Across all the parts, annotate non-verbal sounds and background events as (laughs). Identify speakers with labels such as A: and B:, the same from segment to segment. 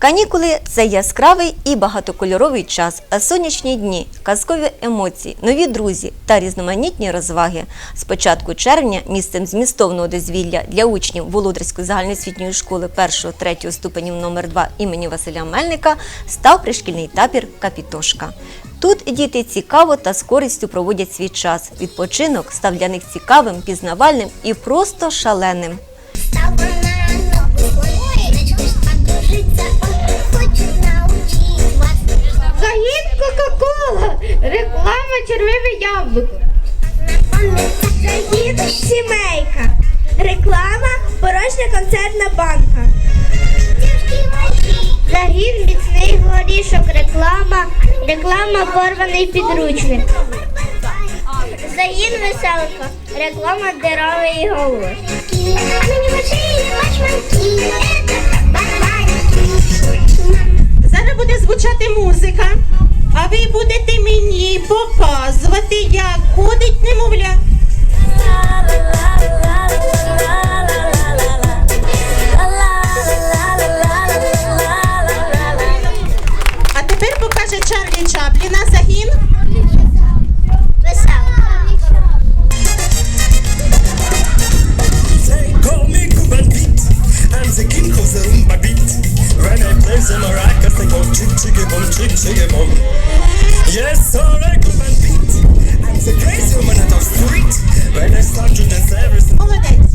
A: Канікули це яскравий і багатокольоровий час, сонячні дні, казкові емоції, нові друзі та різноманітні розваги. З початку червня місцем змістовного дозвілля для учнів Володарської загальноосвітньої школи 1-3 ступенів номер 2 імені Василя Мельника став пришкільний табір Капітошка. Тут діти цікаво та з користю проводять свій час. Відпочинок став для них цікавим, пізнавальним і просто шаленим.
B: Кока-Кола! Реклама червиве яблуко.
C: Загін сімейка. Реклама порожня концертна банка. Загін міцний горішок. Реклама. Реклама порваний підручник. Загін веселка. Реклама деровий голос.
D: Зараз буде звучати музика, а ви будете мені показувати, як ходить немовля.
E: When I start to dance, everything.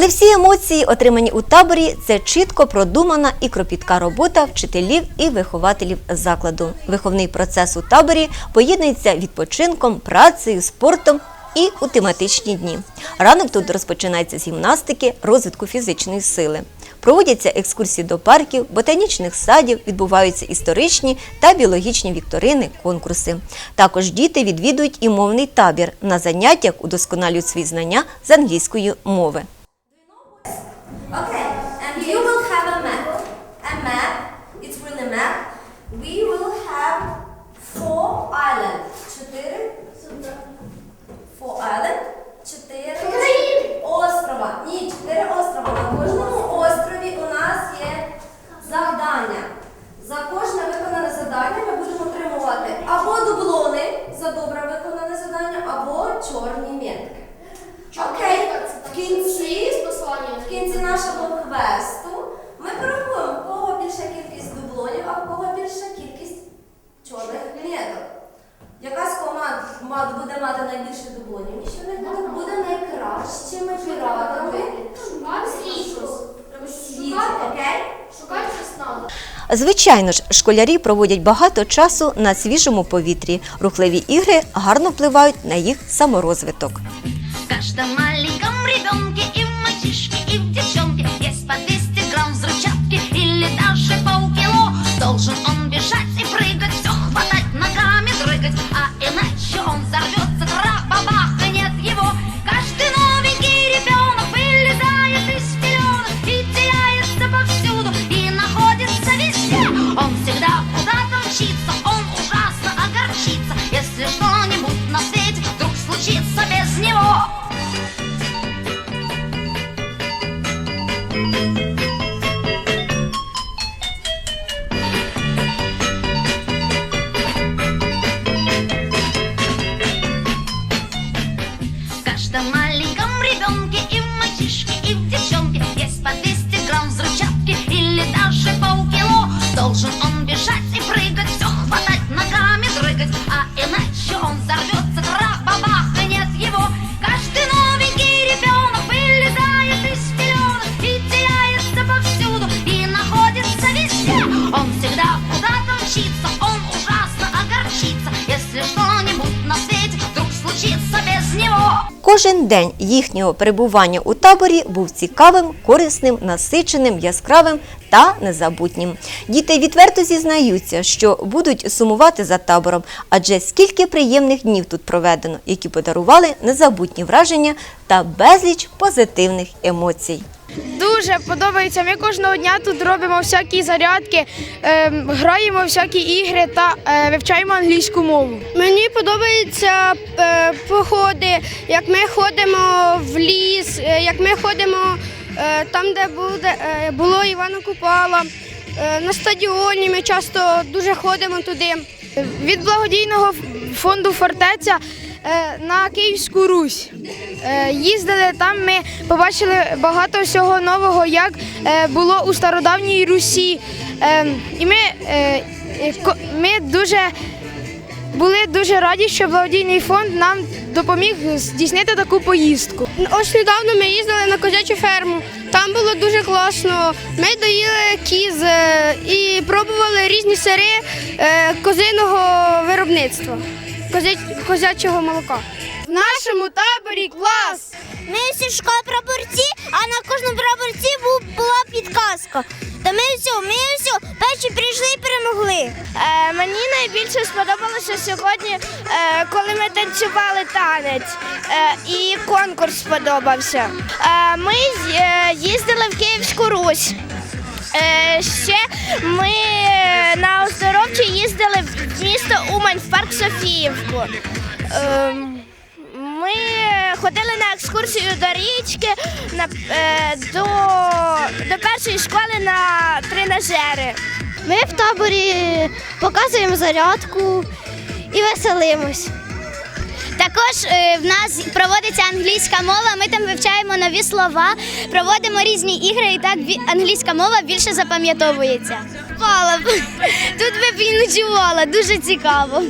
A: Але всі емоції, отримані у таборі, це чітко продумана і кропітка робота вчителів і вихователів закладу. Виховний процес у таборі поєднується відпочинком, працею, спортом і у тематичні дні. Ранок тут розпочинається з гімнастики, розвитку фізичної сили. Проводяться екскурсії до парків, ботанічних садів, відбуваються історичні та біологічні вікторини, конкурси. Також діти відвідують і мовний табір. На заняттях удосконалюють свої знання з англійської мови.
F: Island.
A: Звичайно ж, школярі проводять багато часу на свіжому повітрі. Рухливі ігри гарно впливають на їх саморозвиток.
G: В каждом маленьком ребенке и мальчишке, и В маленьком ребенке и мальчишке, и
A: Кожен день їхнього перебування у таборі був цікавим, корисним, насиченим, яскравим та незабутнім. Діти відверто зізнаються, що будуть сумувати за табором, адже скільки приємних днів тут проведено, які подарували незабутні враження та безліч позитивних емоцій.
B: Дуже подобається. Ми кожного дня тут робимо всякі зарядки, ем, граємо всякі ігри та е, вивчаємо англійську мову. Мені подобаються е, походи, як ми ходимо в ліс, е, як ми ходимо там, де буде, е, було Івана Купала. Е, на стадіоні ми часто дуже ходимо туди. Від благодійного фонду фортеця е, на Київську Русь. Е, Їздили там, ми побачили багато всього нового, як е, було у стародавній Русі. Е, І ми, е, е, ми дуже були дуже раді, що благодійний фонд нам допоміг здійснити таку поїздку. Ось недавно ми їздили на козячу ферму. Там було дуже класно. Ми доїли кіз е, і пробували різні сири е, козиного виробництва, козячого молока. В нашому таборі клас!
H: Ми всі шукали прапорці, а на кожному прапорці була підказка. Та ми все, ми все, перші прийшли і.
B: Е, мені найбільше сподобалося сьогодні, е, коли ми танцювали танець, е, і конкурс сподобався. Ми їздили в Київську Русь. Ще ми на оздоровчі їздили в місто Умань, в парк Софіївку. Ми ходили на екскурсію до річки на, до, до першої школи на тренажери.
H: Ми в таборі показуємо зарядку і веселимось. Також е, в нас проводиться англійська мова. Ми там вивчаємо нові слова, проводимо різні ігри, і так англійська мова більше запам'ятовується. (laughs) Тут би ночувала, дуже цікаво.